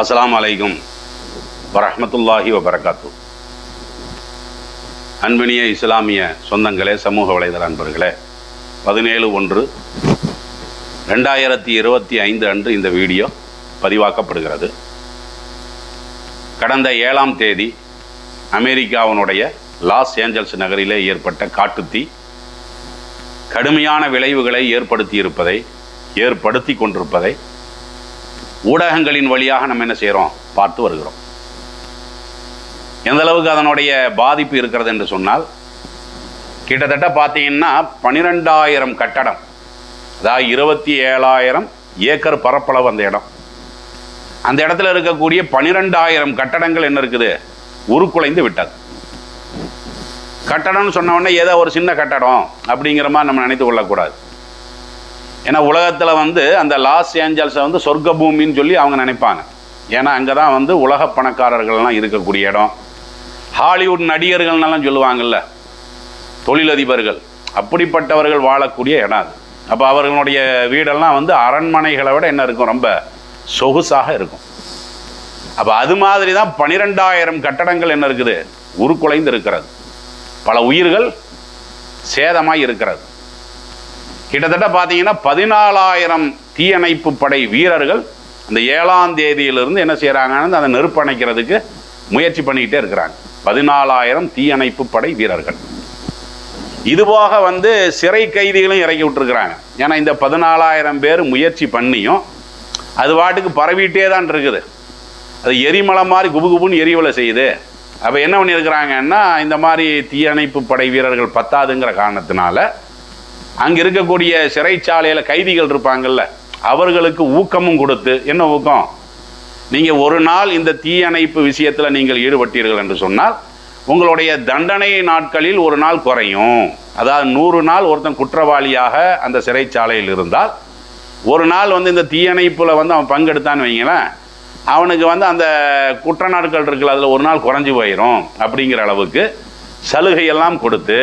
அஸ்லாம் அலைக்கும் வரமத்துல்லாஹி வபரகாத்து. அன்பினிய இஸ்லாமிய சொந்தங்களே சமூக வலைதள அன்பர்களே பதினேழு ஒன்று ரெண்டாயிரத்தி இருபத்தி ஐந்து அன்று இந்த வீடியோ பதிவாக்கப்படுகிறது. கடந்த ஏழாம் தேதி அமெரிக்காவினுடைய லாஸ் ஏஞ்சல்ஸ் நகரிலே ஏற்பட்ட காட்டுத்தீ கடுமையான விளைவுகளை ஏற்படுத்தி இருப்பதை ஏற்படுத்தி கொண்டிருப்பதை ஊடகங்களின் வழியாக நம்ம என்ன செய்கிறோம் பார்த்து வருகிறோம். எந்த அளவுக்கு அதனுடைய பாதிப்பு இருக்கிறது என்று சொன்னால் கிட்டத்தட்ட பார்த்தீங்கன்னா பன்னிரெண்டாயிரம் கட்டடம் அதாவது இருபத்தி ஏழாயிரம் ஏக்கர் பரப்பளவு அந்த இடம். அந்த இடத்துல இருக்கக்கூடிய பனிரெண்டாயிரம் கட்டடங்கள் என்ன இருக்குது? உருக்குலைந்து விட்டது. கட்டடம்னு சொன்ன உடனே ஏதோ ஒரு சின்ன கட்டடம் அப்படிங்கிற மாதிரி நம்ம நினைத்து கொள்ளக்கூடாது. ஏன்னா உலகத்தில் வந்து அந்த லாஸ் ஏஞ்சல்ஸை வந்து சொர்க்க பூமின்னு சொல்லி அவங்க நினைப்பாங்க. ஏன்னா அங்கே தான் வந்து உலக பணக்காரர்கள்லாம் இருக்கக்கூடிய இடம். ஹாலிவுட் நடிகர்கள்னெல்லாம் சொல்லுவாங்கல்ல தொழிலதிபர்கள். அப்படிப்பட்டவர்கள் வாழக்கூடிய இடம் அது. அப்போ அவர்களுடைய வீடெல்லாம் வந்து அரண்மனைகளை விட என்ன இருக்கும்? ரொம்ப சொகுசாக இருக்கும். அப்போ அது மாதிரி தான் பனிரெண்டாயிரம் கட்டடங்கள் என்ன இருக்குது? உருக்குலைந்து இருக்கிறது. பல உயிர்கள் சேதமாய் இருக்கிறது. கிட்டத்தட்ட பார்த்தீங்கன்னா பதினாலாயிரம் தீயணைப்பு படை வீரர்கள் அந்த ஏழாம் தேதியிலிருந்து என்ன செய்கிறாங்கன்னு அந்த நெருப்பு அணைக்கிறதுக்கு முயற்சி பண்ணிக்கிட்டே இருக்கிறாங்க. பதினாலாயிரம் தீயணைப்பு படை வீரர்கள். இதுபோக வந்து சிறை கைதிகளும் இறக்கி விட்டுருக்குறாங்க. ஏன்னா இந்த பதினாலாயிரம் பேர் முயற்சி பண்ணியும் அது பாட்டுக்கு பரவிட்டே தான் இருக்குது. அது எரிமலை மாதிரி குபு குபுன்னு எரிவலை செய்யுது. அப்போ என்ன பண்ணியிருக்கிறாங்கன்னா இந்த மாதிரி தீயணைப்பு படை வீரர்கள் பத்தாதுங்கிற காரணத்தினால அங்கே இருக்கக்கூடிய சிறைச்சாலையில் கைதிகள் இருப்பாங்கல்ல அவர்களுக்கு ஊக்கமும் கொடுத்து என்ன ஊக்கம்? நீங்கள் ஒரு நாள் இந்த தீயணைப்பு விஷயத்தில் நீங்கள் ஈடுபட்டீர்கள் என்று சொன்னால் உங்களுடைய தண்டனை நாட்களில் ஒரு நாள் குறையும். அதாவது நூறு நாள் ஒருத்தன் குற்றவாளியாக அந்த சிறைச்சாலையில் இருந்தால் ஒரு நாள் வந்து இந்த தீயணைப்பில் வந்து அவன் பங்கெடுத்தான்னு வைங்களேன் அவனுக்கு வந்து அந்த குற்ற நாட்கள் இருக்குல்ல அதில் ஒரு நாள் குறைஞ்சி போயிடும் அப்படிங்கிற அளவுக்கு சலுகையெல்லாம் கொடுத்து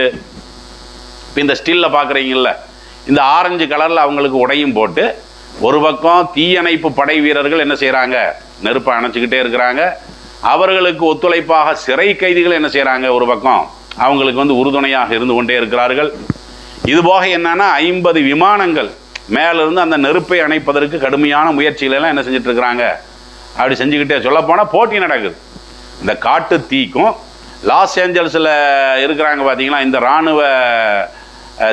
இப்போ இந்த ஸ்டில்லில் பார்க்குறீங்கல்ல இந்த ஆரஞ்சு கலரில் அவங்களுக்கு உடையும் போட்டு ஒரு பக்கம் தீயணைப்பு படை வீரர்கள் என்ன செய்கிறாங்க நெருப்பை அணைச்சிக்கிட்டே இருக்கிறாங்க. அவர்களுக்கு ஒத்துழைப்பாக சிறை கைதிகள் என்ன செய்கிறாங்க ஒரு பக்கம் அவங்களுக்கு வந்து உறுதுணையாக இருந்து கொண்டே இருக்கிறார்கள். இதுபோக என்னன்னா ஐம்பது விமானங்கள் மேலிருந்து அந்த நெருப்பை அணைப்பதற்கு கடுமையான முயற்சிகளெல்லாம் என்ன செஞ்சுட்டு இருக்கிறாங்க அப்படி செஞ்சுக்கிட்டே சொல்லப்போனால் போட்டி நடக்குது. இந்த காட்டு தீக்கும் லாஸ் ஏஞ்சல்ஸில் இருக்கிறாங்க பார்த்தீங்களா இந்த இராணுவ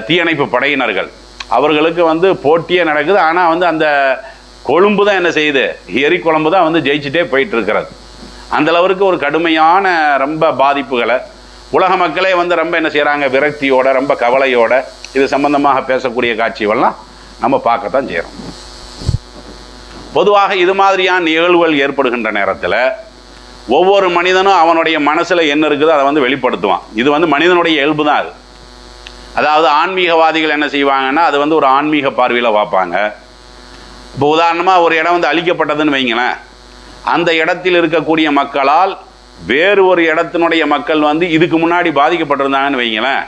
தீயணைப்பு படையினர்கள். அவர்களுக்கு வந்து போட்டியே நடக்குது. ஆனால் வந்து அந்த கொழும்பு தான் என்ன செய்யுது? எரி குழம்பு தான் வந்து ஜெயிச்சுட்டே போயிட்டு இருக்கிறது அந்த ஒரு கடுமையான ரொம்ப பாதிப்புகளை உலக மக்களே வந்து ரொம்ப என்ன செய்கிறாங்க விரக்தியோட ரொம்ப கவலையோட இது சம்பந்தமாக பேசக்கூடிய காட்சிகள்லாம் நம்ம பார்க்கத்தான் செய்கிறோம் பொதுவாக இது மாதிரியான நிகழ்வுகள் ஏற்படுகின்ற நேரத்தில் ஒவ்வொரு மனிதனும் அவனுடைய மனசில் என்ன இருக்குதோ அதை வந்து வெளிப்படுத்துவான். இது வந்து மனிதனுடைய இயல்பு தான் அது. அதாவது ஆன்மீகவாதிகள் என்ன செய்வாங்கன்னா அது வந்து ஒரு ஆன்மீக பார்வையில் பார்ப்பாங்க. இப்போ உதாரணமாக ஒரு இடம் வந்து அழிக்கப்பட்டதுன்னு வைங்களேன். அந்த இடத்தில் இருக்கக்கூடிய மக்களால் வேறு ஒரு இடத்தினுடைய மக்கள் வந்து இதுக்கு முன்னாடி பாதிக்கப்பட்டிருந்தாங்கன்னு வைங்களேன்.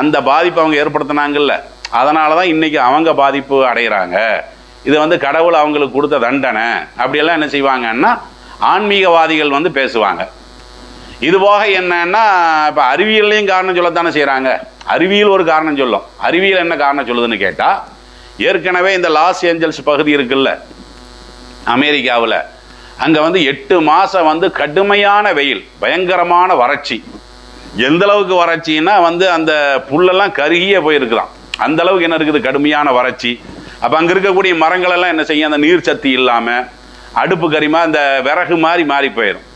அந்த பாதிப்பு அவங்க ஏற்படுத்தினாங்கல்ல. அதனால தான் இன்றைக்கி அவங்க பாதிப்பு அடைகிறாங்க இது வந்து கடவுள் அவங்களுக்கு கொடுத்த தண்டனை. அப்படியெல்லாம் என்ன செய்வாங்கன்னா ஆன்மீகவாதிகள் வந்து பேசுவாங்க. இது போக என்னன்னா இப்போ அறிவியல்லையும் காரணம் சொல்லத்தானே செய்கிறாங்க அறிவியல் ஒரு காரணம் சொல்லும். அறிவியல் என்ன காரணம் சொல்லுதுன்னு கேட்டால் ஏற்கனவே இந்த லாஸ் ஏஞ்சல்ஸ் பகுதி இருக்குல்ல அமெரிக்காவில் அங்கே வந்து எட்டு மாதம் வந்து கடுமையான வெயில் பயங்கரமான வறட்சி. எந்த அளவுக்கு வறட்சின்னா வந்து அந்த புல்லெல்லாம் கருகியே போயிருக்கலாம் அந்த அளவுக்கு என்ன இருக்குது? கடுமையான வறட்சி. அப்போ அங்கே இருக்கக்கூடிய மரங்களெல்லாம் என்ன செய்யும்? அந்த நீர் சக்தி இல்லாமல் அடுப்பு கரிமா அந்த விறகு மாதிரி மாறி போயிடும்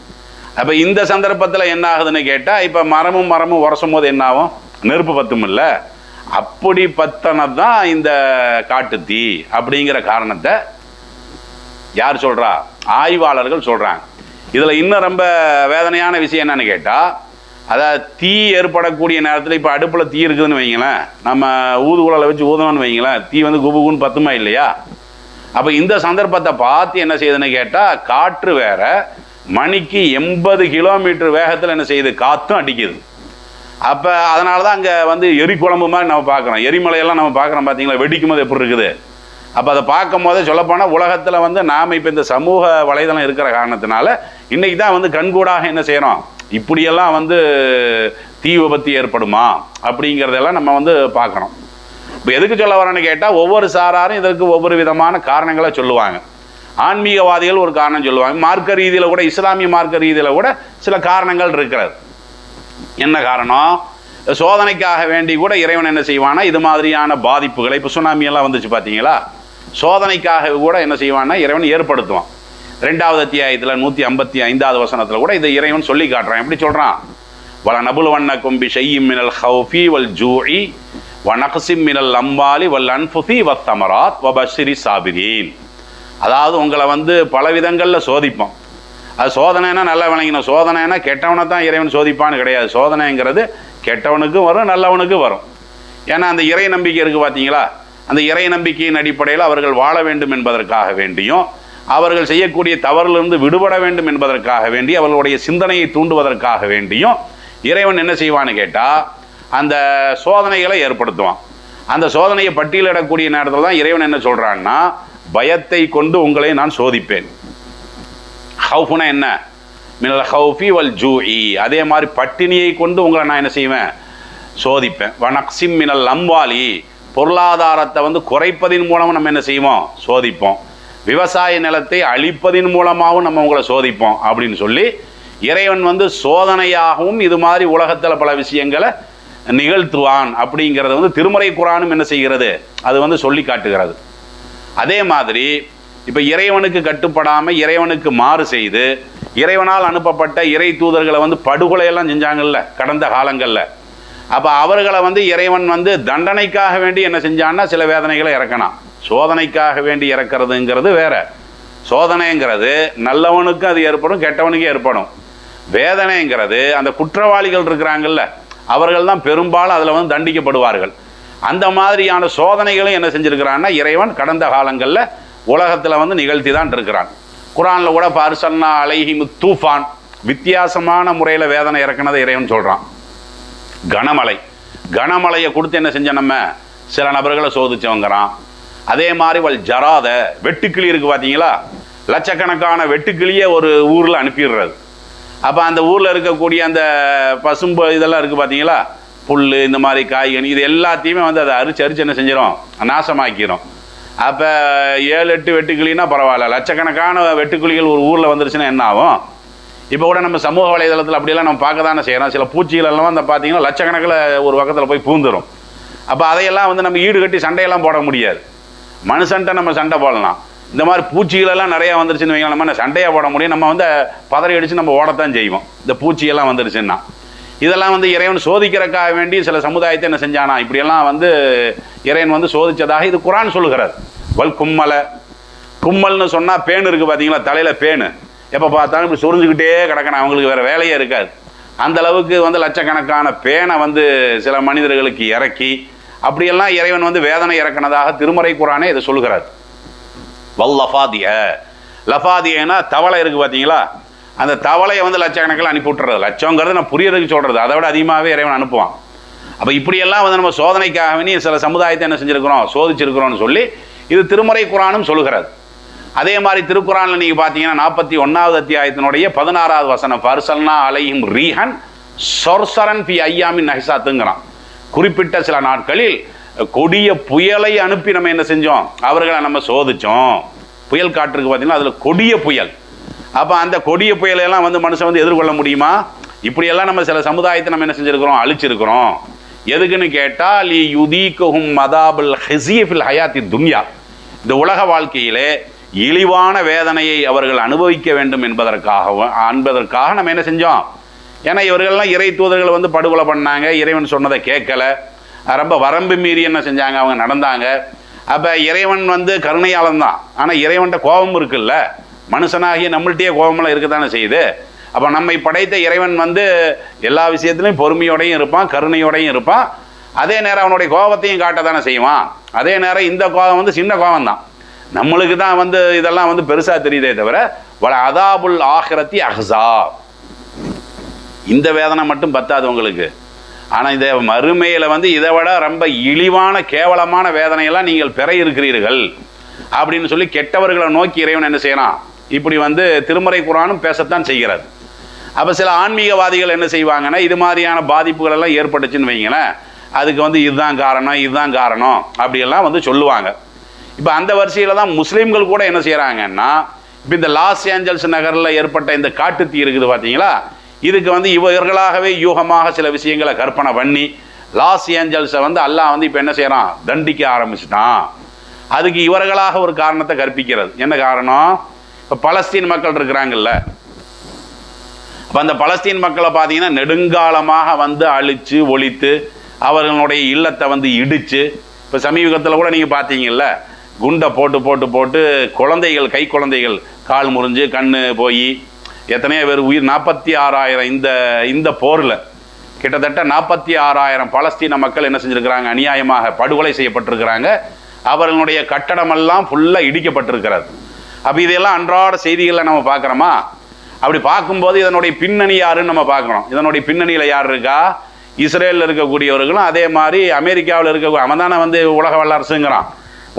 அப்போ இந்த சந்தர்ப்பத்தில் என்ன ஆகுதுன்னு கேட்டால் இப்போ மரமும் மரமும் உரசும் போது என்ன ஆகும்? நெருப்பு பத்தும் இல்லை அப்படி பத்தனது தான் இந்த காட்டு தீ அப்படிங்கிற காரணத்தை யார் சொல்கிறா ஆய்வாளர்கள் சொல்கிறாங்க இதில் இன்னும் ரொம்ப வேதனையான விஷயம் என்னன்னு கேட்டால் அதாவது தீ ஏற்படக்கூடிய நேரத்தில் இப்போ அடுப்பில் தீ இருக்குதுன்னு வைங்களேன் நம்ம ஊதுகுழலை வச்சு ஊதணும்னு வைங்களேன் தீ வந்து குபுகுன்னு பத்துமா இல்லையா? அப்போ இந்த சந்தர்ப்பத்தை பார்த்து என்ன செய்யுதுன்னு கேட்டால் காற்று வேற மணிக்கு எண்பது கிலோமீட்டர் வேகத்தில் என்ன செய்யுது? காற்றும் அடிக்குது. அப்போ அதனால தான் அங்கே வந்து எரி குழம்பு மாதிரி நம்ம பார்க்குறோம். எரிமலையெல்லாம் நம்ம பார்க்குறோம் பார்த்தீங்களா வெடிக்கும் போது எப்படி இருக்குது? அப்போ அதை பார்க்கும் போதே சொல்லப்போனால் உலகத்தில் வந்து நாம் இப்போ இந்த சமூக வலைதளம் இருக்கிற காரணத்தினால இன்றைக்கி தான் வந்து கண்கூடாக என்ன செய்கிறோம் இப்படியெல்லாம் வந்து தீ விபத்து ஏற்படுமா? அப்படிங்கிறதெல்லாம் நம்ம வந்து பார்க்குறோம். இப்போ எதுக்கு சொல்ல வரேன்னு கேட்டால் ஒவ்வொரு சாராரும் இதற்கு ஒவ்வொரு விதமான காரணங்களை சொல்லுவாங்க. ஆன்மீகவாதிகள் ஒரு காரணம் சொல்லுவாங்க. மார்க்க ரீதியில் கூட இஸ்லாமிய மார்க்க ரீதியில் கூட சில காரணங்கள் இருக்கிறது. என்ன காரணம்? சோதனைக்காக வேண்டி கூட இறைவன் என்ன செய்வானா இது மாதிரியான பாதிப்புகளை இப்போ சுனாமி எல்லாம் வந்துச்சு பார்த்தீங்களா சோதனைக்காக கூட என்ன செய்வானா இறைவன் ஏற்படுத்துவான். ரெண்டாவது அத்தியாயத்தில் நூற்றி ஐம்பத்தி ஐந்தாவது வசனத்தில் கூட இதை இறைவன் சொல்லி காட்டுறான். எப்படி சொல்கிறான் வள நபுல் வண்ண கொம்பி செய்யும் மினல் ஹவுஃபி வல் ஜூஇ நகசிம் மினல் அம்பாலி வல் அன்ஃபுசி வத்தமராத் வபஷிரி சாபிரீன் அதாவது உங்களை வந்து பல விதங்களில் சோதிப்போம். அது சோதனைனா நல்லா விளங்கினோம் சோதனைனா கெட்டவனை தான் இறைவன் சோதிப்பான்னு கிடையாது. சோதனைங்கிறது கெட்டவனுக்கும் வரும் நல்லவனுக்கும் வரும். ஏன்னா அந்த இறை நம்பிக்கை இருக்குது பார்த்தீங்களா அந்த இறை நம்பிக்கையின் அடிப்படையில் அவர்கள் வாழ வேண்டும் என்பதற்காக வேண்டியும் அவர்கள் செய்யக்கூடிய தவறிலிருந்து விடுபட வேண்டும் என்பதற்காக வேண்டி அவர்களுடைய சிந்தனையை தூண்டுவதற்காக வேண்டியும் இறைவன் என்ன செய்வான்னு கேட்டால் அந்த சோதனைகளை ஏற்படுத்துவான். அந்த சோதனையை பட்டியலிடக்கூடிய நேரத்தில் தான் இறைவன் என்ன சொல்கிறான்னா பயத்தை கொண்டு உங்களை நான் சோதிப்பேன். ஹவுஃபுனா என்ன? மினல் ஹவுஃபி வல் ஜூஇ. அதே மாதிரி பட்டினியை கொண்டு உங்களை நான் என்ன செய்வேன்? சோதிப்பேன். வனக்சிம் மினல் அம்வாலி. பொருளாதாரத்தை வந்து குறைப்பதின் மூலம் நம்ம என்ன செய்வோம்? சோதிப்போம். விவசாய நிலத்தை அழிப்பதின் மூலமாகவும் நம்ம உங்களை சோதிப்போம் அப்படின்னு சொல்லி இறைவன் வந்து சோதனையாகவும் இது மாதிரி உலகத்தில் பல விஷயங்களை நிகழ்த்துவான் அப்படிங்கிறத வந்து திருமறை குரானும் என்ன செய்கிறது? அது வந்து சொல்லி காட்டுகிறது. அதே மாதிரி இப்போ இறைவனுக்கு கட்டுப்படாமல் இறைவனுக்கு மாறு செய்து இறைவனால் அனுப்பப்பட்ட இறை தூதர்களை வந்து படுகொலையெல்லாம் செஞ்சாங்கல்ல கடந்த காலங்களில். அப்போ அவர்களை வந்து இறைவன் வந்து தண்டனைக்காக வேண்டி என்ன செஞ்சான்னா சில வேதனைகளை இறக்கணும் சோதனைக்காக வேண்டி இறக்கிறதுங்கிறது வேற. சோதனைங்கிறது நல்லவனுக்கும் அது ஏற்படும் கெட்டவனுக்கும் ஏற்படும். வேதனைங்கிறது அந்த குற்றவாளிகள் இருக்கிறாங்கல்ல அவர்கள் தான் பெரும்பாலும் அதில் வந்து தண்டிக்கப்படுவார்கள். அந்த மாதிரியான சோதனைகளும் என்ன செஞ்சுருக்கிறான்னா இறைவன் கடந்த காலங்களில் உலகத்தில் வந்து நிகழ்த்தி தான் இருக்கிறான். குரானில் கூட பார்சன்னா அலைஹிமு தூஃபான். வித்தியாசமான முறையில் வேதனை இறக்குனதை இறைவன் சொல்கிறான் கனமழை. கனமழையை கொடுத்து என்ன செஞ்ச நம்ம? சில நபர்களை சோதிச்சவங்கிறான். அதே மாதிரி வல் ஜராத வெட்டுக்கிளி இருக்குது பார்த்தீங்களா லட்சக்கணக்கான வெட்டுக்கிளியை ஒரு ஊரில் அனுப்பிடுறது. அப்போ அந்த ஊரில் இருக்கக்கூடிய அந்த பசும்பு இதெல்லாம் இருக்குது பார்த்தீங்களா புல் இந்த மாதிரி காய்கனி இது எல்லாத்தையுமே வந்து அதை அரிச்சு அரிச்சு என்ன செஞ்சிடும் நாசமாக்கிடும் அப்போ ஏழு எட்டு வெட்டுக்கிளின்னா பரவாயில்ல. லட்சக்கணக்கான வெட்டுக்கிளிகள் ஒரு ஊரில் வந்துருச்சுன்னா என்ன ஆகும்? இப்போ கூட நம்ம சமூக வலைதளத்தில் அப்படியெல்லாம் நம்ம பார்க்க தானே செய்கிறோம் சில பூச்சிகள் எல்லாம் வந்து பார்த்தீங்கன்னா லட்சக்கணக்கில் ஒரு பக்கத்தில் போய் பூந்துடும் அப்போ அதையெல்லாம் வந்து நம்ம ஈடு கட்டி சண்டையெல்லாம் போட முடியாது. மனுஷன்ட்ட நம்ம சண்டை போடலாம். இந்த மாதிரி பூச்சிகளெல்லாம் நிறையா வந்துருச்சுன்னு வைங்களேன் நம்ம சண்டையாக போட முடியும்? நம்ம வந்து பதறி அடித்து நம்ம ஓடத்தான் செய்வோம். இந்த பூச்சியெல்லாம் வந்துருச்சுன்னா. இதெல்லாம் வந்து இறைவன் சோதிக்கிறக்காக வேண்டி சில சமுதாயத்தை என்ன செஞ்சானா? இப்படியெல்லாம் வந்து இறைவன் வந்து சோதித்ததாக இது குரான் சொல்லுகிறார். வல் கும்மலை. கும்மல்னு சொன்னால் பேன் இருக்குது பார்த்தீங்களா தலையில் பேனு. எப்போ பார்த்தாலும் இப்படி சுரிஞ்சுக்கிட்டே கிடக்கணும். அவங்களுக்கு வேறு வேலையே இருக்காது. அந்த அளவுக்கு வந்து லட்சக்கணக்கான பேனை வந்து சில மனிதர்களுக்கு இறக்கி அப்படியெல்லாம் இறைவன் வந்து வேதனை இறக்கினதாக திருமறை குரானே இதை சொல்கிறார் வல் லஃபாதிய லஃபாதியனா தவளை இருக்குது பார்த்தீங்களா அந்த தவளையை வந்து லட்சக்கணக்கில் அனுப்பி விட்டுறது. லட்சங்கிறது நான் புரியறதுக்கு சொல்கிறது அதை விட அதிகமாகவே இறைவன் அனுப்புவான். அப்போ இப்படியெல்லாம் வந்து நம்ம சோதனைக்காக வேண்டி சில சமுதாயத்தை என்ன செஞ்சுருக்கிறோம்? சோதிச்சிருக்கிறோம்னு சொல்லி இது திருமறை குரானும் சொல்லுகிறது. அதே மாதிரி திருக்குறானில் நீங்கள் பார்த்தீங்கன்னா நாற்பத்தி ஒன்றாவது அத்தியாயத்தினுடைய பதினாறாவது வசனம் ஃபர்சல்னா அலையும் ரீஹன் சொர்சரன் பி ஐயாமின் நஹிசாத்துங்கிறான். குறிப்பிட்ட சில நாட்களில் கொடிய புயலை அனுப்பி நம்ம என்ன செஞ்சோம்? அவர்களை நம்ம சோதிச்சோம். புயல் காற்றுக்கு பார்த்தீங்கன்னா அதில் கொடிய புயல். அப்போ அந்த கொடிய புயலையெல்லாம் வந்து மனுஷன் வந்து எதிர்கொள்ள முடியுமா? இப்படியெல்லாம் நம்ம சில சமுதாயத்தை நம்ம என்ன செஞ்சுருக்கிறோம்? அழிச்சிருக்கிறோம். எதுக்குன்னு கேட்டால் லி யுதீக்குஹும் மதாபுல் ஹசியஃபில் ஹயாத்தி துன்யா. இந்த உலக வாழ்க்கையிலே இழிவான வேதனையை அவர்கள் அனுபவிக்க வேண்டும் என்பதற்காக என்பதற்காக நம்ம என்ன செஞ்சோம்? ஏன்னா இவர்கள்லாம் இறை தூதர்கள் வந்து படுகொலை பண்ணாங்க. இறைவன் சொன்னதை கேட்கலை. ரொம்ப வரம்பு மீறி என்ன செஞ்சாங்க? அவங்க நடந்தாங்க. அப்போ இறைவன் வந்து கருணையாளன் தான் ஆனால் இறைவன்கிட்ட கோபம் இருக்குல்ல? மனுஷனாகிய நம்மள்கிட்டயே கோபமெல்லாம் இருக்கத்தானே செய்யுது? அப்போ நம்மை படைத்த இறைவன் வந்து எல்லா விஷயத்துலையும் பொறுமையோடையும் இருப்பான் கருணையோடையும் இருப்பான். அதே நேரம் அவனுடைய கோபத்தையும் காட்ட தானே செய்வான். அதே நேரம் இந்த கோபம் வந்து சின்ன கோபம் தான் நம்மளுக்கு தான் வந்து இதெல்லாம் வந்து பெருசாக தெரியுதே தவிர வள அதாபுல் ஆஹ்ரத்தி அஹசா இந்த வேதனை மட்டும் பத்தாது உங்களுக்கு. ஆனால் இந்த மறுமையில் வந்து இதை விட ரொம்ப இழிவான கேவலமான வேதனையெல்லாம் நீங்கள் பெற இருக்கிறீர்கள். அப்படின்னு சொல்லி கெட்டவர்களை நோக்கி இறைவன் என்ன செய்யறான்? இப்படி வந்து திருமறை குரானும் பேசத்தான் செய்கிறது. அப்போ சில ஆன்மீகவாதிகள் என்ன செய்வாங்கன்னா இது மாதிரியான பாதிப்புகள் எல்லாம் ஏற்பட்டுச்சுன்னு வைங்களேன் அதுக்கு வந்து இதுதான் காரணம் இதுதான் காரணம் அப்படியெல்லாம் வந்து சொல்லுவாங்க. இப்போ அந்த வரிசையில் தான் முஸ்லீம்கள் கூட என்ன செய்கிறாங்கன்னா இப்போ இந்த லாஸ் ஏஞ்சல்ஸ் நகரில் ஏற்பட்ட இந்த காட்டுத்தீ இருக்குது பார்த்தீங்களா இதுக்கு வந்து இவர்களாகவே யூகமாக சில விஷயங்களை கற்பனை பண்ணி லாஸ் ஏஞ்சல்ஸை வந்து அல்லாஹ் வந்து இப்போ என்ன செய்கிறான் தண்டிக்க ஆரம்பிச்சிட்டான். அதுக்கு இவர்களாக ஒரு காரணத்தை கற்பிக்கிறது. என்ன காரணம்? இப்போ பலஸ்தீன் மக்கள் இருக்கிறாங்கல்ல. அப்போ அந்த பலஸ்தீன் மக்களை பார்த்தீங்கன்னா நெடுங்காலமாக வந்து அழித்து ஒழித்து அவர்களுடைய இல்லத்தை வந்து இடித்து இப்போ சமீபத்தில் கூட நீங்கள் பார்த்தீங்கல்ல குண்டை போட்டு போட்டு போட்டு குழந்தைகள் கை குழந்தைகள் கால் முறிஞ்சு கண் போய் எத்தனையோ பேர் உயிர் நாற்பத்தி ஆறாயிரம் இந்த இந்த போரில் கிட்டத்தட்ட நாற்பத்தி ஆறாயிரம் பலஸ்தீன மக்கள் என்ன செஞ்சுருக்கிறாங்க அநியாயமாக படுகொலை செய்யப்பட்டிருக்கிறாங்க. அவர்களுடைய கட்டடமெல்லாம் ஃபுல்லாக இடிக்கப்பட்டிருக்கிறது. அப்போ இதெல்லாம் அன்றாட செய்திகளில் நம்ம பார்க்குறோமா? அப்படி பார்க்கும்போது இதனுடைய பின்னணி யாருன்னு நம்ம பார்க்குறோம் இதனுடைய பின்னணியில் யார் இருக்கா? இஸ்ரேலில் இருக்கக்கூடியவர்களும் அதே மாதிரி அமெரிக்காவில் இருக்க அவன் தானே வந்து உலக வல்லரசுங்கிறான்.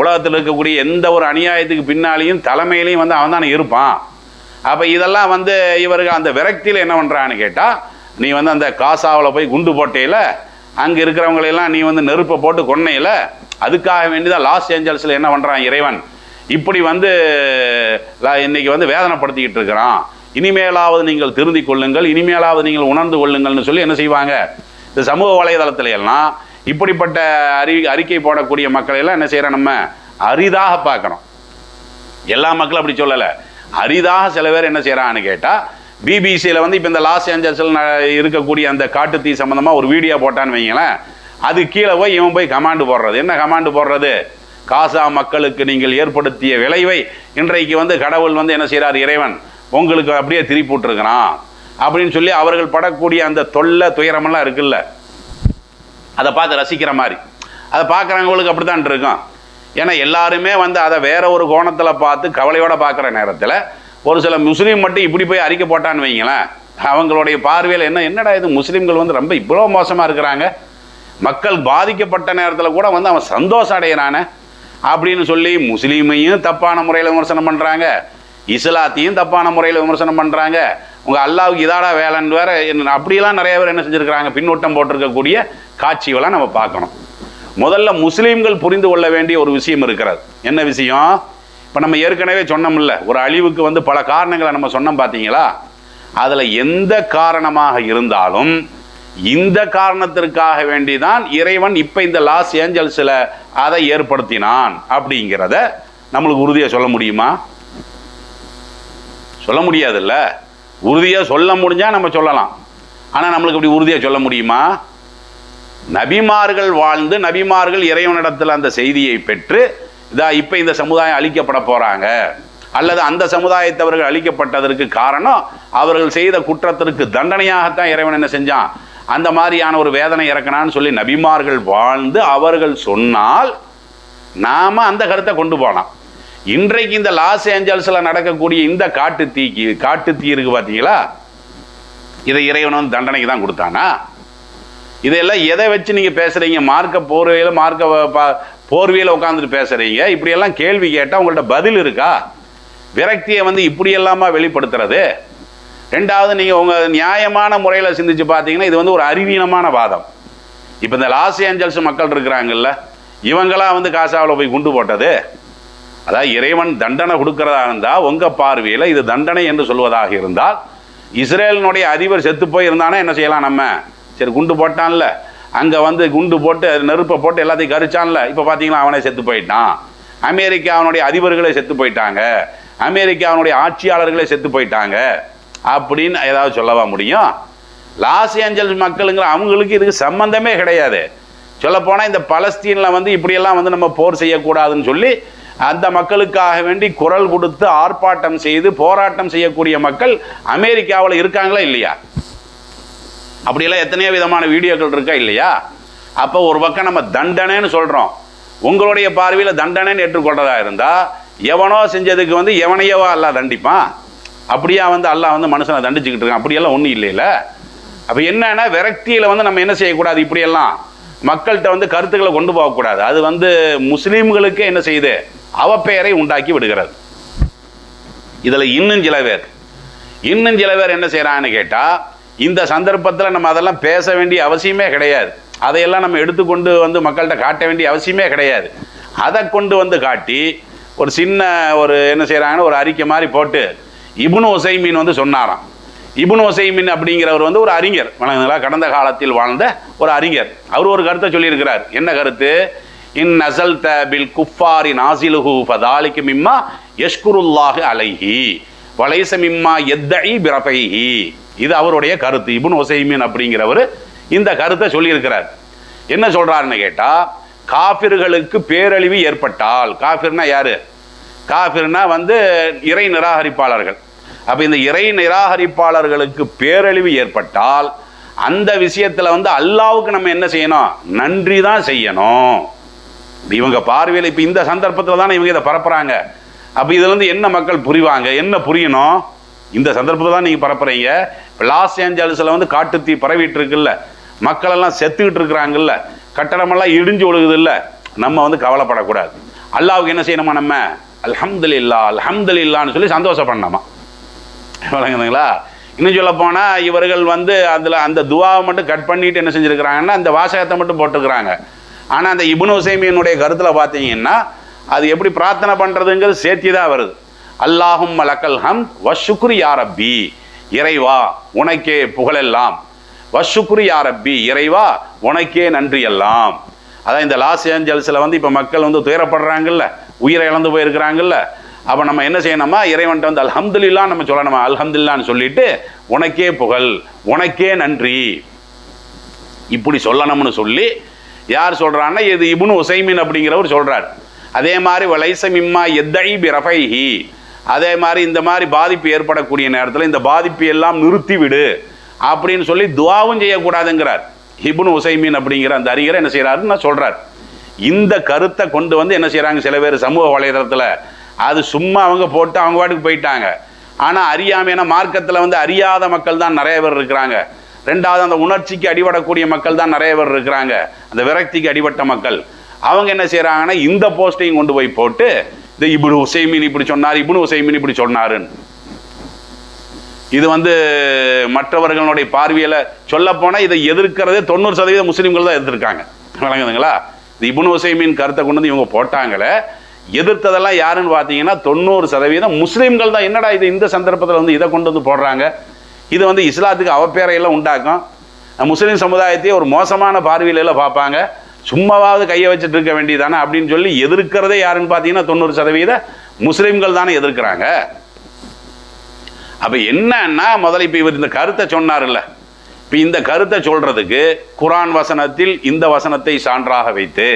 உலகத்தில் இருக்கக்கூடிய எந்த ஒரு அநியாயத்துக்கு பின்னாலேயும் தலைமையிலையும் வந்து அவன் தானே இருப்பான். அப்போ இதெல்லாம் வந்து இவர்கள் அந்த விரக்தியில் என்ன பண்ணுறான்னு கேட்டால் நீ வந்து அந்த காசாவில் போய் குண்டு போட்டையில் அங்கே இருக்கிறவங்களையெல்லாம் நீ வந்து நெருப்பை போட்டு கொன்னையில் அதுக்காக வேண்டிதான் லாஸ் ஏஞ்சல்ஸில் என்ன பண்ணுறான் இறைவன்? இப்படி வந்து இன்னைக்கு வந்து வேதனைப்படுத்திக்கிட்டு இருக்கிறான். இனிமேலாவது நீங்கள் திருந்தி கொள்ளுங்கள் இனிமேலாவது நீங்கள் உணர்ந்து கொள்ளுங்கள்னு சொல்லி என்ன செய்வாங்க? இந்த சமூக வலைதளத்துல எல்லாம் இப்படிப்பட்ட அறி அறிக்கை போடக்கூடிய மக்களை எல்லாம் என்ன செய்கிறோம் நம்ம? அரிதாக பார்க்குறோம் எல்லா மக்களும் அப்படி சொல்லலை. அரிதாக சில பேர் என்ன செய்கிறான்னு கேட்டால் பிபிசியில் வந்து இப்போ இந்த லாஸ் ஏஞ்சல்ஸில் இருக்கக்கூடிய அந்த காட்டு தீ சம்மந்தமாக ஒரு வீடியோ போட்டான்னு வைங்களேன் அது கீழே போய் இவன் போய் கமாண்டு போடுறது. என்ன கமாண்டு போடுறது? காசா மக்களுக்கு நீங்கள் ஏற்படுத்திய விளைவை இன்றைக்கு வந்து கடவுள் வந்து என்ன செய்கிறார் இறைவன் உங்களுக்கு அப்படியே திருப்பிவிட்டுருக்கிறான் அப்படின்னு சொல்லி அவர்கள் படக்கூடிய அந்த தொல்லை துயரமெல்லாம் இருக்குல்ல. அதை பார்த்து ரசிக்கிற மாதிரி. அதை பார்க்குறவங்களுக்கு அப்படி தான் இருக்கும். ஏன்னா எல்லாருமே வந்து அதை வேற ஒரு கோணத்தில் பார்த்து கவலையோடு பார்க்குற நேரத்தில் ஒரு சில முஸ்லீம் மட்டும் இப்படி போய் அறிக்கை போட்டான்னு வைங்களேன் அவங்களுடைய பார்வையில் என்ன என்னடா இது முஸ்லீம்கள் வந்து ரொம்ப இவ்வளோ மோசமாக இருக்கிறாங்க? மக்கள் பாதிக்கப்பட்ட நேரத்தில் கூட வந்து அவன் சந்தோஷம் அடைகிறானே அப்படின்னு சொல்லி முஸ்லீமையும் தப்பான முறையில் விமர்சனம் பண்ணுறாங்க இஸ்லாத்தையும் தப்பான முறையில் விமர்சனம் பண்ணுறாங்க உங்கள் அல்லாவுக்கு இதாடா வேலைன்னு வேற என்ன- அப்படியெல்லாம் நிறைய பேர் என்ன செஞ்சுருக்கிறாங்க. பின்னூட்டம் போட்டிருக்கக்கூடிய காட்சிகளாக நம்ம பார்க்கணும். முதல்ல முஸ்லீம்கள் புரிந்து கொள்ள வேண்டிய ஒரு விஷயம் இருக்கிறது. என்ன விஷயம்? இப்போ நம்ம ஏற்கனவே சொன்னோம்ல ஒரு அழிவுக்கு வந்து பல காரணங்களை நம்ம சொன்னோம் பார்த்தீங்களா அதில் எந்த காரணமாக இருந்தாலும் இந்த காரணத்திற்காக வேண்டிதான் இறைவன் இப்போ இந்த லாஸ் ஏஞ்சல்ஸில் அதை ஏற்படுத்தினான் அப்படிங்கிறத நம்மளுக்கு உறுதியாக சொல்ல முடியுமா? சொல்ல முடியாதுல்ல. உறுதியாக சொல்ல முடிஞ்சா நம்ம சொல்லலாம். ஆனால் நம்மளுக்கு அப்படி உறுதியாக சொல்ல முடியுமா? நபிமார்கள் வாழ்ந்து நபிமார்கள் இறைவனிடத்தில் அந்த செய்தியை பெற்று இதா இப்போ இந்த சமுதாயம் அழிக்கப்பட போகிறாங்க அல்லது அந்த சமுதாயத்தவர்கள் அழிக்கப்பட்டதற்கு காரணம் அவர்கள் செய்த குற்றத்திற்கு தண்டனையாகத்தான் இறைவன் என்ன செஞ்சான்? அந்த மாதிரியான ஒரு வேதனை இறக்கணான்னு சொல்லி நபிமார்கள் வாழ்ந்து அவர்கள் சொன்னால் நாம் அந்த கருத்தை கொண்டு போகலாம் இன்றைக்கு இந்த லாஸ் ஏஞ்சல்ஸில் நடக்கக்கூடிய இந்த காட்டு தீக்கு காட்டு தீ இருக்கு பார்த்தீங்களா இதை இறைவன் வந்து தண்டனைக்கு தான் கொடுத்தானா? இதையெல்லாம் எதை வச்சு நீங்கள் பேசுகிறீங்க மார்க்க போர்வையில் மார்க்க வ- போர்வையில் உட்காந்துட்டு பேசுகிறீங்க இப்படியெல்லாம் கேள்வி கேட்டால் உங்கள்கிட்ட பதில் இருக்கா? விரக்தியை வந்து இப்படியெல்லாமா வெளிப்படுத்துறது? ரெண்டாவது நீங்கள் உங்கள் நியாயமான முறையில் சிந்திச்சு பார்த்தீங்கன்னா இது வந்து ஒரு அறிவீனமான வாதம். இப்போ இந்த லாஸ் ஏஞ்சல்ஸ் மக்கள் இருக்கிறாங்கல்ல இவங்களாம் வந்து காசாவில் போய் குண்டு போட்டது? அதாவது இறைவன் தண்டனை கொடுக்கறதா இருந்தால் உங்கள் பார்வையில் இது தண்டனை என்று சொல்வதாக இருந்தால் இஸ்ரேலினுடைய அதிபர் செத்து போய் இருந்தானா என்ன செய்யலாம் நம்ம? சரி குண்டு போட்டான்ல. அங்கே வந்து குண்டு போட்டு நெருப்பை போட்டு எல்லாத்தையும் கரிச்சான்ல. இப்போ பார்த்தீங்களா அவனே செத்து போயிட்டான். அமெரிக்காவினுடைய அதிபர்களே செத்து போயிட்டாங்க. அமெரிக்காவினுடைய ஆட்சியாளர்களே செத்து போயிட்டாங்க. அப்படின்னு ஏதாவது சொல்லவா முடியும்? லாஸ் ஏஞ்சல்ஸ் மக்களுங்கிற அவங்களுக்கு இதுக்கு சம்பந்தமே கிடையாது. சொல்லப்போனால் இந்த பலஸ்தீனில் வந்து இப்படியெல்லாம் வந்து நம்ம போர் செய்யக்கூடாதுன்னு சொல்லி அந்த மக்களுக்காக வேண்டி குரல் கொடுத்து ஆர்ப்பாட்டம் செய்து போராட்டம் செய்யக்கூடிய மக்கள் அமெரிக்காவில் இருக்காங்களா இல்லையா? அப்படியெல்லாம் எத்தனையோ விதமான வீடியோக்கள் இருக்கா இல்லையா? அப்போ ஒரு பக்கம் நம்ம தண்டனைன்னு சொல்கிறோம் உங்களுடைய பார்வையில் தண்டனைன்னு ஏற்றுக்கொண்டதாக இருந்தால் எவனோ செஞ்சதுக்கு வந்து எவனையவா அல்ல தண்டிப்பான். அப்படியா வந்து அல்லாஹ் வந்து மனுஷனை தண்டிச்சுக்கிட்டு இருக்கான். அப்படியெல்லாம் ஒன்றும் இல்லைல்ல அப்போ என்னன்னா விரக்தியில் வந்து நம்ம என்ன செய்யக்கூடாது? இப்படியெல்லாம். மக்கள்கிட்ட வந்து கருத்துக்களை கொண்டு போகக்கூடாது. அது வந்து முஸ்லீம்களுக்கு என்ன செய்யுது? அவப்பெயரை உண்டாக்கி விடுகிறது. இதில் இன்னும் சில பேர். இன்னும் சில பேர் என்ன செய்கிறான்னு கேட்டால் இந்த சந்தர்ப்பத்தில் நம்ம அதெல்லாம் பேச வேண்டிய அவசியமே கிடையாது. அதையெல்லாம் நம்ம எடுத்துக்கொண்டு வந்து மக்கள்கிட்ட காட்ட வேண்டிய அவசியமே கிடையாது. அதை கொண்டு வந்து காட்டி ஒரு சின்ன ஒரு என்ன செய்கிறாங்கன்னு ஒரு அறிக்கை மாதிரி போட்டு இபுன் ஒசைமீன் வந்து சொன்னாராம். இபுன் உசைமின் அப்படிங்கிறவர் வந்து ஒரு அறிஞர். வணங்குங்களா கடந்த காலத்தில் வாழ்ந்த ஒரு அறிஞர். அவர் ஒரு கருத்தை சொல்லியிருக்கிறார். என்ன கருத்து? இன் நசல் பில் குஃபாரி நாசிலுஹு பதாலிக்கு மிம்மா யஷ்குருல்லாஹு அலைஹி. வலைச மிம்மா எத்தஇ பிரபைஹி இது அவருடைய கருத்து. இபுன் உசைமின் அப்படிங்கிறவர் இந்த கருத்தை சொல்லியிருக்கிறார். என்ன சொல்றாருன்னு கேட்டா காபிர்களுக்கு பேரழிவு ஏற்பட்டால் காபிர்னா யாரு? காபிர்னா வந்து இறை நிராகரிப்பாளர்கள். அப்போ இந்த இறை நிராகரிப்பாளர்களுக்கு பேரழிவு ஏற்பட்டால் அந்த விஷயத்தில் வந்து அல்லாவுக்கு நம்ம என்ன செய்யணும்? நன்றி தான் செய்யணும் இவங்க பார்வையில் இப்போ இந்த சந்தர்ப்பத்தில் தானே இவங்க இதை பரப்புகிறாங்க அப்போ இதுலேருந்து என்ன மக்கள் புரிவாங்க? என்ன புரியணும்? இந்த சந்தர்ப்பத்தில் தான் நீங்கள் பரப்புறீங்க. இப்போ லாஸ் ஏஞ்சல்ஸில் வந்து காட்டுத்தீ பரவிட்டு இருக்குல்ல மக்களெல்லாம் செத்துக்கிட்டு இருக்கிறாங்கல்ல. கட்டடமெல்லாம் இடிஞ்சு ஒழுகுது இல்லை நம்ம வந்து கவலைப்படக்கூடாது. அல்லாவுக்கு என்ன செய்யணுமா நம்ம? அல்ஹம்துலில்லா அல்ஹம்துலில்லான்னு சொல்லி சந்தோஷப்படணுமா? வழங்குதுங்களா? இன்னும் சொல்ல போனால் இவர்கள் வந்து அதில் அந்த துவாவை மட்டும் கட் பண்ணிட்டு என்ன செஞ்சுருக்கிறாங்கன்னா அந்த வாசகத்தை மட்டும் போட்டுக்கிறாங்க. ஆனால் அந்த இபுன் உசைமியனுடைய கருத்தில் பார்த்தீங்கன்னா அது எப்படி பிரார்த்தனை பண்ணுறதுங்கிறது சேர்த்தி தான் வருது. அல்லாஹும் மலக்கல் ஹம் வஷுக்ரி யாரப்பி இறைவா உனக்கே புகழெல்லாம். வஷுக்ரி யாரப்பி இறைவா உனக்கே நன்றி எல்லாம் அதான் இந்த லாஸ் ஏஞ்சல்ஸில் வந்து இப்போ மக்கள் வந்து துயரப்படுறாங்கல்ல உயிரை இழந்து போயிருக்கிறாங்கல்ல அப்போ நம்ம என்ன செய்யணுமா இறைவன்ட்ட வந்து அல்ஹம்துல்லா நம்ம சொல்லணுமா. அல்ஹம்துல்லான்னு சொல்லிட்டு உனக்கே புகழ் உனக்கே நன்றி. இப்படி சொல்லணும்னு சொல்லி யார் சொல்கிறான்னா இது இபுனு உசைமின் அப்படிங்கிறவர் சொல்கிறார் அதே மாதிரி வலைசமிம்மா மிம்மா எத்தழி பிரஃபைஹி. அதே மாதிரி இந்த மாதிரி பாதிப்பு ஏற்படக்கூடிய நேரத்தில் இந்த பாதிப்பு எல்லாம் நிறுத்திவிடு அப்படின்னு சொல்லி துவாவும் செய்யக்கூடாதுங்கிறார். ஹிபுன் உசைமின் அப்படிங்கிற அந்த அறிஞரை என்ன செய்கிறாருன்னு நான் சொல்றார். இந்த கருத்தை கொண்டு வந்து என்ன செய்கிறாங்க சில பேர் சமூக வலைதளத்தில் அது சும்மா அவங்க போட்டு அவங்க பாட்டுக்கு போயிட்டாங்க. ஆனால் அறியாமையான மார்க்கத்தில் வந்து அறியாத மக்கள் தான் நிறைய பேர் இருக்கிறாங்க. ரெண்டாவது அந்த உணர்ச்சிக்கு அடிபடக்கூடிய மக்கள் தான் நிறைய பேர் இருக்கிறாங்க. அந்த விரக்திக்கு அடிபட்ட மக்கள். அவங்க என்ன செய்கிறாங்கன்னா இந்த போஸ்டையும் கொண்டு போய் போட்டு இந்த இப்னு உசைமின் இப்படி சொன்னார் இப்னு உசைமின் இப்படி சொன்னாருன்னு. இது வந்து மற்றவர்களுடைய பார்வையில் சொல்ல போனால் இதை எதிர்க்கிறதே தொண்ணூறு சதவீதம் முஸ்லீம்கள் தான் எதிர்க்காங்க வழங்குதுங்களா? இந்த இபுன் உசைமின் கருத்தை கொண்டு வந்து இவங்க போட்டாங்களே எதிர்த்ததெல்லாம் யாருன்னு பார்த்தீங்கன்னா தொண்ணூறு சதவீதம் முஸ்லீம்கள் தான். என்னடா இது இந்த சந்தர்ப்பத்தில் வந்து இதை கொண்டு வந்து போடுறாங்க? இது வந்து இஸ்லாத்துக்கு அவப்பேரையெல்லாம் உண்டாக்கும். முஸ்லீம் சமுதாயத்தையே ஒரு மோசமான பார்வையில எல்லாம் பார்ப்பாங்க. சும்மாவாவது கையை வச்சுட்டு இருக்க வேண்டியதானே அப்படின்னு சொல்லி எதிர்க்கிறதே யாருன்னு பார்த்தீங்கன்னா தொண்ணூறு சதவீத முஸ்லீம்கள் தானே எதிர்க்கிறாங்க. அப்போ என்னன்னா முதல்ல இப்போ இவர் இந்த கருத்தை சொன்னார்ல இப்போ இந்த கருத்தை சொல்றதுக்கு குரான் வசனத்தில் இந்த வசனத்தை சான்றாக வைத்து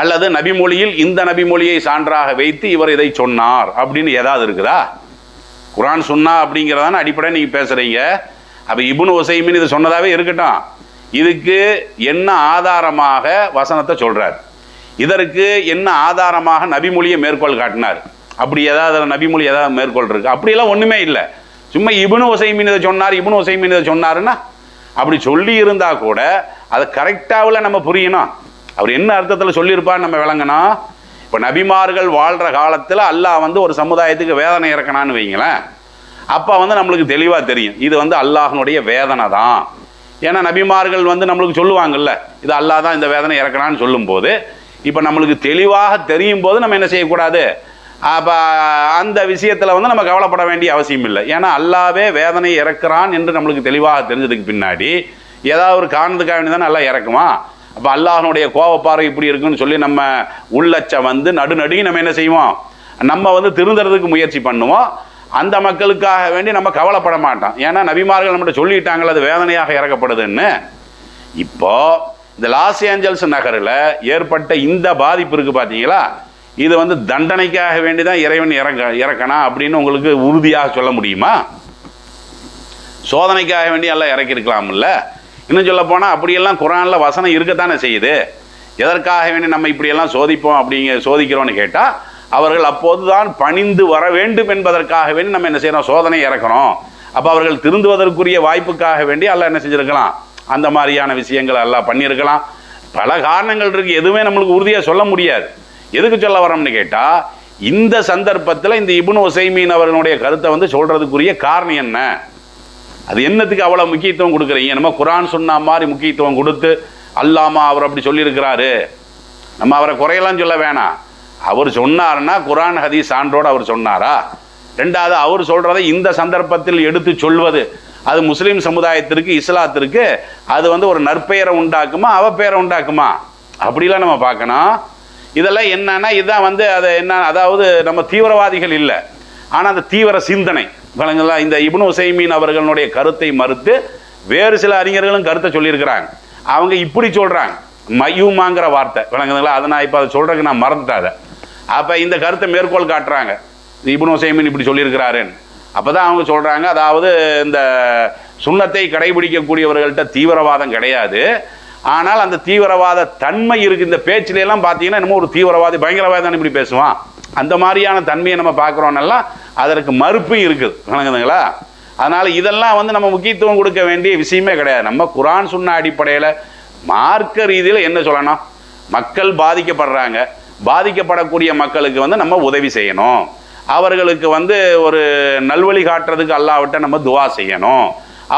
அல்லது நபிமொழியில் இந்த நபிமொழியை சான்றாக வைத்து இவர் இதை சொன்னார் அப்படின்னு ஏதாவது இருக்குதா? குரான் சொன்னா அப்படிங்கிறதான அடிப்படை நீங்கள் பேசுகிறீங்க அப்போ இபுன் ஒசைமின் இது சொன்னதாகவே இருக்கட்டும். இதுக்கு என்ன ஆதாரமாக வசனத்தை சொல்கிறார் இதற்கு என்ன ஆதாரமாக நபிமொழியை மேற்கோள் காட்டினார்? அப்படி ஏதாவது நபிமொழி ஏதாவது மேற்கோள் இருக்கு? அப்படியெல்லாம் ஒன்றுமே இல்லை. சும்மா இபுனு ஒசைமின் இதை சொன்னார் இபுனு ஒசைமின் இதை சொன்னாருன்னா அப்படி சொல்லி இருந்தால் கூட அதை கரெக்டாவில் நம்ம புரியணும். அவர் என்ன அர்த்தத்தில் சொல்லியிருப்பான்னு நம்ம விளங்கணும் இப்போ நபிமார்கள் வாழ்கிற காலத்தில் அல்லாஹ் வந்து ஒரு சமுதாயத்துக்கு வேதனை இறக்கணான்னு வைங்களேன் அப்போ வந்து நம்மளுக்கு தெளிவாக தெரியும். இது வந்து அல்லாஹனுடைய வேதனை தான். ஏன்னா நபிமார்கள் வந்து நம்மளுக்கு சொல்லுவாங்கல்ல இது அல்லாஹ் தான் இந்த வேதனை இறக்கணான்னு சொல்லும்போது இப்போ நம்மளுக்கு தெளிவாக தெரியும் போது நம்ம என்ன செய்யக்கூடாது? அப்போ அந்த விஷயத்தில் வந்து நம்ம கவலைப்பட வேண்டிய அவசியம் இல்லை. ஏன்னா அல்லாவே வேதனை இறக்குறான் என்று நம்மளுக்கு தெளிவாக தெரிஞ்சதுக்கு பின்னாடி ஏதாவது ஒரு காரணத்துக்காக வேண்டி தானே எல்லாம் இறக்குமா அப்போ அல்லாஹனுடைய கோவப்பாறை இப்படி இருக்குன்னு சொல்லி நம்ம உள்ளச்ச வந்து நடுநடுங்கி நம்ம என்ன செய்வோம்? நம்ம வந்து திருந்துறதுக்கு முயற்சி பண்ணுவோம். அந்த மக்களுக்காக வேண்டி நம்ம கவலைப்பட மாட்டோம். ஏன்னா நபிமார்கள் நம்மகிட்ட சொல்லிட்டாங்களே அது வேதனையாக இறக்கப்படுதுன்னு. இப்போ இந்த லாஸ் ஏஞ்சல்ஸ் நகரில் ஏற்பட்ட இந்த பாதிப்பு இருக்கு பார்த்தீங்களா இது வந்து தண்டனைக்காக வேண்டி தான் இறைவன் இறங்க இறக்கணும் அப்படின்னு உங்களுக்கு உறுதியாக சொல்ல முடியுமா? சோதனைக்காக வேண்டி எல்லாம் இறக்கியிருக்கலாம்ல. இன்னும் சொல்ல போனால் அப்படியெல்லாம் குரானில் வசனம் இருக்கத்தானே செய்யுது? எதற்காக வேண்டி நம்ம இப்படியெல்லாம் சோதிப்போம் அப்படிங்க சோதிக்கிறோன்னு கேட்டால் அவர்கள் அப்போதுதான் பணிந்து வர வேண்டும் என்பதற்காக வேண்டி நம்ம என்ன செய்யறோம்? சோதனை இறக்கணும் அப்போ அவர்கள் திருந்துவதற்குரிய வாய்ப்புக்காக வேண்டி எல்லாம் என்ன செஞ்சுருக்கலாம்? அந்த மாதிரியான விஷயங்கள் எல்லாம் பண்ணியிருக்கலாம். பல காரணங்கள் இருக்குது எதுவுமே நம்மளுக்கு உறுதியாக சொல்ல முடியாது. எதுக்கு சொல்ல வரோம்னு கேட்டால் இந்த சந்தர்ப்பத்தில் இந்த இபுன் உசைமீன் அவர்களுடைய கருத்தை வந்து சொல்கிறதுக்குரிய காரணம் என்ன? அது என்னத்துக்கு அவ்வளோ முக்கியத்துவம் கொடுக்குறீங்க? நம்ம குரான் சொன்ன மாதிரி முக்கியத்துவம் கொடுத்து அல்லாமா அவர் அப்படி சொல்லியிருக்கிறாரு. நம்ம அவரை குறையெல்லாம் சொல்ல வேணாம். அவர் சொன்னார்னா குரான் ஹதீஸ் சான்றோடு அவர் சொன்னாரா? ரெண்டாவது அவர் சொல்கிறத இந்த சந்தர்ப்பத்தில் எடுத்து சொல்வது. அது முஸ்லீம் சமுதாயத்திற்கு இஸ்லாத்திற்கு அது வந்து ஒரு நற்பெயரை உண்டாக்குமா அவ பெயரை உண்டாக்குமா? அப்படிலாம் நம்ம பார்க்கணும். இதெல்லாம் என்னன்னா இதுதான் வந்து அது என்ன அதாவது நம்ம தீவிரவாதிகள் இல்லை. ஆனால் அந்த தீவிர சிந்தனை. வழங்கலா இந்த இப்னு உசைமீன் அவர்களுடைய கருத்தை மறுத்து வேறு சில அறிஞர்களும் கருத்தை சொல்லியிருக்கிறாங்க. அவங்க இப்படி சொல்கிறாங்க மையுமாங்கிற வார்த்தை. விளங்குதுங்களா? அதை நான் இப்போ அதை சொல்கிறதுக்கு நான் மறந்துட்டாத. அப்போ இந்த கருத்தை மேற்கோள் காட்டுறாங்க. இப்னு உசைமீன் இப்படி சொல்லியிருக்கிறாருன்னு. அப்போ தான் அவங்க சொல்கிறாங்க அதாவது இந்த சுண்ணத்தை கடைபிடிக்கக்கூடியவர்கள்ட்ட தீவிரவாதம் கிடையாது. ஆனால் அந்த தீவிரவாத தன்மை இருக்குது இந்த பேச்சிலெல்லாம் பார்த்தீங்கன்னா என்னமோ ஒரு தீவிரவாதி பயங்கரவாதி இப்படி பேசுவான். அந்த மாதிரியான தன்மையை நம்ம பார்க்குறோன்னெல்லாம் அதற்கு மறுப்பும் இருக்குது. வணங்குதுங்களா அதனால் இதெல்லாம் வந்து நம்ம முக்கியத்துவம் கொடுக்க வேண்டிய விஷயமே கிடையாது. நம்ம குரான் சொன்ன அடிப்படையில் மார்க்க ரீதியில் என்ன சொல்லணும்? மக்கள் பாதிக்கப்படுறாங்க. பாதிக்கப்படக்கூடிய மக்களுக்கு வந்து நம்ம உதவி செய்யணும். அவர்களுக்கு வந்து ஒரு நல்வழி காட்டுறதுக்கு அல்லாவிட்ட நம்ம துவா செய்யணும்.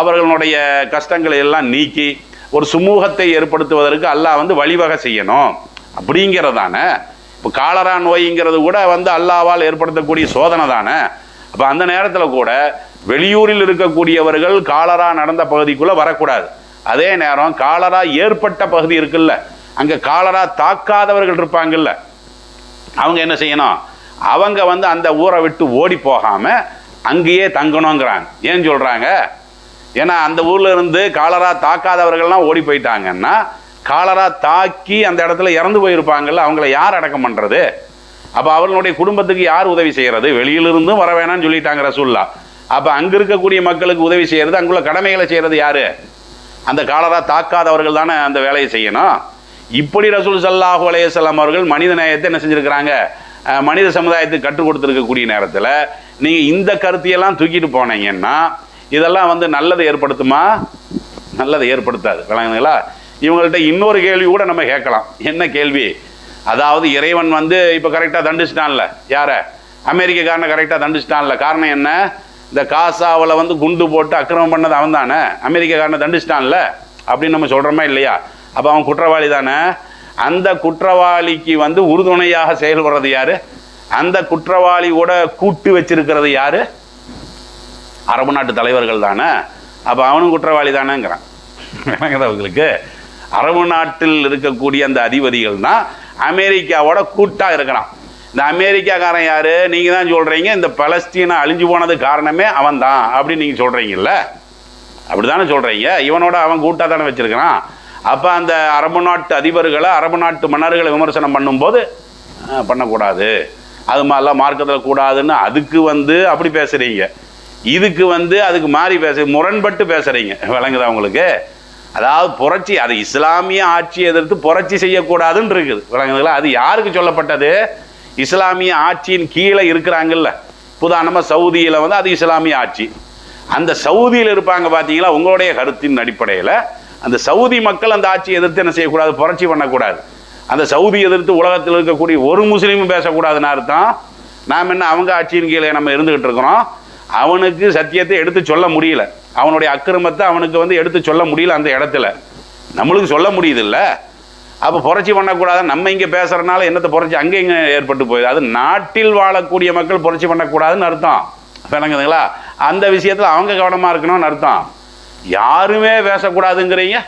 அவர்களுடைய கஷ்டங்களை எல்லாம் நீக்கி ஒரு சுமூகத்தை ஏற்படுத்துவதற்கு அல்லாஹ் வந்து வழிவகை செய்யணும். அப்படிங்கிறதான? இப்போ காலரா நோய்ங்கிறது கூட வந்து அல்லாவால் ஏற்படுத்தக்கூடிய சோதனை தானே? அப்போ அந்த நேரத்தில் கூட வெளியூரில் இருக்கக்கூடியவர்கள் காலரா நடந்த பகுதிக்குள்ளே வரக்கூடாது. அதே நேரம் காலரா ஏற்பட்ட பகுதி இருக்குல்ல அங்கே காலரா தாக்காதவர்கள் இருப்பாங்கல்ல. அவங்க என்ன செய்யணும்? அவங்க வந்து அந்த ஊரை விட்டு ஓடி போகாமல் அங்கேயே தங்கணுங்கிறாங்க. ஏன் சொல்கிறாங்க ஏன்னா அந்த ஊரில் இருந்து காலரா தாக்காதவர்கள்லாம் ஓடி போயிட்டாங்கன்னா காலரா தாக்கி அந்த இடத்துல இறந்து போயிருப்பாங்கல்ல அவங்கள யார் அடக்கம் பண்ணுறது அப்போ அவர்களுடைய குடும்பத்துக்கு யார் உதவி செய்கிறது வெளியிலிருந்தும் வர வேணாம்னு சொல்லிட்டாங்க ரசூல்லா. அப்போ அங்கே இருக்கக்கூடிய மக்களுக்கு உதவி செய்கிறது அங்குள்ள கடமைகளை செய்கிறது யார்? அந்த காலரா தாக்காதவர்கள் தானே அந்த வேலையை செய்யணும். இப்படி ரசூல் சல்லாஹு அலையசல்லாம் அவர்கள் மனித நேயத்தை என்ன செஞ்சுருக்கிறாங்க? மனித சமுதாயத்துக்கு கற்றுக் கொடுத்துருக்கக்கூடிய நேரத்தில் நீங்கள் இந்த கருத்தையெல்லாம் தூக்கிட்டு போனீங்கன்னா இதெல்லாம் வந்து நல்லதை ஏற்படுத்துமா? நல்லதை ஏற்படுத்தாது. விளங்குங்களா இவங்கள்ட்ட இன்னொரு கேள்வி கூட நம்ம கேட்கலாம். என்ன கேள்வி? அதாவது இறைவன் வந்து இப்போ கரெக்டாக தண்டிச்சிட்டான்ல. யார? அமெரிக்கக்காரனை கரெக்டாக தண்டிச்சிட்டான்ல. காரணம் என்ன? இந்த காசாவில் வந்து குண்டு போட்டு அக்கிரமம் பண்ணது அவன் தானே அமெரிக்கக்காரனை தண்டிச்சிட்டான்ல. அப்படின்னு நம்ம சொல்கிறோமா இல்லையா? அப்போ அவன் குற்றவாளி தானே? அந்த குற்றவாளிக்கு வந்து உறுதுணையாக செயல்படுறது யார்? அந்த குற்றவாளி கூட கூட்டு வச்சிருக்கிறது யார்? அரபு நாட்டு தலைவர்கள் தானே. அப்போ அவனும் குற்றவாளி தானேங்கிறான். விளங்குதா உங்களுக்கு. அரபு நாட்டில் இருக்கக்கூடிய அந்த அதிபதிகள் தான் அமெரிக்காவோட கூட்டாக இருக்கிறான் இந்த அமெரிக்காக்காரன் யார்? நீங்கள் தான் சொல்கிறீங்க இந்த பலஸ்தீனா அழிஞ்சு போனது காரணமே அவன் தான் அப்படின்னு சொல்கிறீங்கள்ல அப்படி தானே சொல்கிறீங்க இவனோட அவன் கூட்டாக தானே வச்சுருக்கிறான். அப்போ அந்த அரபு நாட்டு அதிபர்களை அரபு நாட்டு மன்னர்களை விமர்சனம் பண்ணும்போது பண்ணக்கூடாது. அது மாதிரிலாம் மார்க்கத்தில் கூடாதுன்னு அதுக்கு வந்து அப்படி பேசுகிறீங்க இதுக்கு வந்து அதுக்கு மாறி பேச முரண்பட்டு பேசுகிறீங்க விளங்குதா உங்களுக்கு? அதாவது புரட்சி அது இஸ்லாமிய ஆட்சி எதிர்த்து புரட்சி செய்யக்கூடாதுன்னு இருக்குது. விளங்குதுங்களா? அது யாருக்கு சொல்லப்பட்டது? இஸ்லாமிய ஆட்சியின் கீழே இருக்கிறாங்கல்ல. உதாரணமாக சவுதியில் வந்து அது இஸ்லாமிய ஆட்சி. அந்த சவுதியில் இருப்பாங்க பார்த்தீங்களா உங்களுடைய கருத்தின் அடிப்படையில் அந்த சவுதி மக்கள் அந்த ஆட்சியை எதிர்த்து என்ன செய்யக்கூடாது? புரட்சி பண்ணக்கூடாது. அந்த சவுதி எதிர்த்து உலகத்தில் இருக்கக்கூடிய ஒரு முஸ்லீமும் பேசக்கூடாதுன்னு அர்த்தம். நாம் என்ன அவங்க ஆட்சியின் கீழே நம்ம இருந்துக்கிட்டு இருக்கிறோம்? அவனுக்கு சத்தியத்தை எடுத்து சொல்ல முடியல. அவனுடைய அக்கிரமத்தை அவனுக்கு வந்து எடுத்து சொல்ல முடியல அந்த இடத்துல. நம்மளுக்கு சொல்ல முடியுது இல்லை அப்போ புரட்சி பண்ணக்கூடாது. நம்ம இங்கே பேசுகிறனால என்னத்தை புரட்சி? அங்கே இங்கே ஏற்பட்டு போயிடுது அது நாட்டில் வாழக்கூடிய மக்கள் புரட்சி பண்ணக்கூடாதுன்னு அர்த்தம். விளங்குதுங்களா அந்த விஷயத்தில் அவங்க கவனமாக இருக்கணும்னு அர்த்தம். யாருமே பேசக்கூடாதுங்கிறீங்க.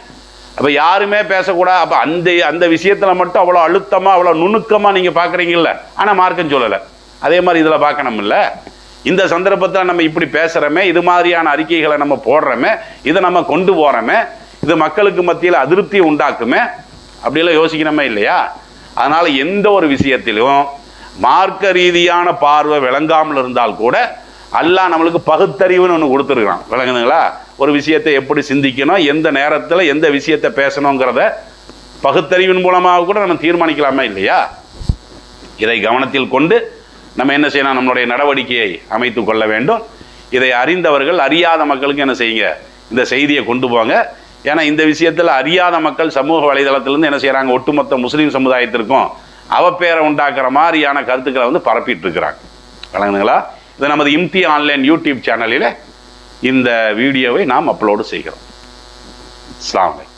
அப்போ யாருமே பேசக்கூடாது அப்போ அந்த அந்த விஷயத்தில் மட்டும் அவ்வளோ அழுத்தமாக அவ்வளோ நுணுக்கமாக நீங்கள் பார்க்குறீங்கல்ல ஆனால் மார்க்கம் சொல்லலை. அதே மாதிரி இதில் பார்க்கணும்ல இந்த சந்தர்ப்பத்தில் நம்ம இப்படி பேசுகிறோமே இது மாதிரியான அறிக்கைகளை நம்ம போடுறோமே இதை நம்ம கொண்டு போகிறோமே இது மக்களுக்கு மத்தியில் அதிருப்தியை உண்டாக்குமே அப்படிலாம் யோசிக்கணுமே இல்லையா? அதனால் எந்த ஒரு விஷயத்திலும் மார்க்க ரீதியான பார்வை விளங்காமல் இருந்தால் கூட அல்லா நம்மளுக்கு பகுத்தறிவுன்னு ஒன்று கொடுத்துருக்கான் விளங்குதுங்களா? ஒரு விஷயத்தை எப்படி சிந்திக்கணும் எந்த நேரத்தில் எந்த விஷயத்தை பேசணுங்கிறத பகுத்தறிவின் மூலமாக கூட நம்ம தீர்மானிக்கலாமா இல்லையா? இதை கவனத்தில் கொண்டு நம்ம என்ன செய்யணும்? நம்மளுடைய நடவடிக்கையை அமைத்து கொள்ள வேண்டும். இதை அறிந்தவர்கள் அறியாத மக்களுக்கு என்ன செய்யுங்க? இந்த செய்தியை கொண்டு போங்க. ஏன்னா இந்த விஷயத்தில் அறியாத மக்கள் சமூக வலைதளத்திலேருந்து என்ன செய்கிறாங்க ஒட்டுமொத்த முஸ்லீம் சமுதாயத்திற்கும் அவப்பேரை உண்டாக்குற மாதிரியான கருத்துக்களை வந்து பரப்பிட்டு இருக்கிறாங்க. வழங்குங்களா இது நமது இம்தி ஆன்லைன் யூடியூப் சேனலில் இந்த வீடியோவை நாம் அப்லோடு செய்கிறோம். அஸ்ஸலாமு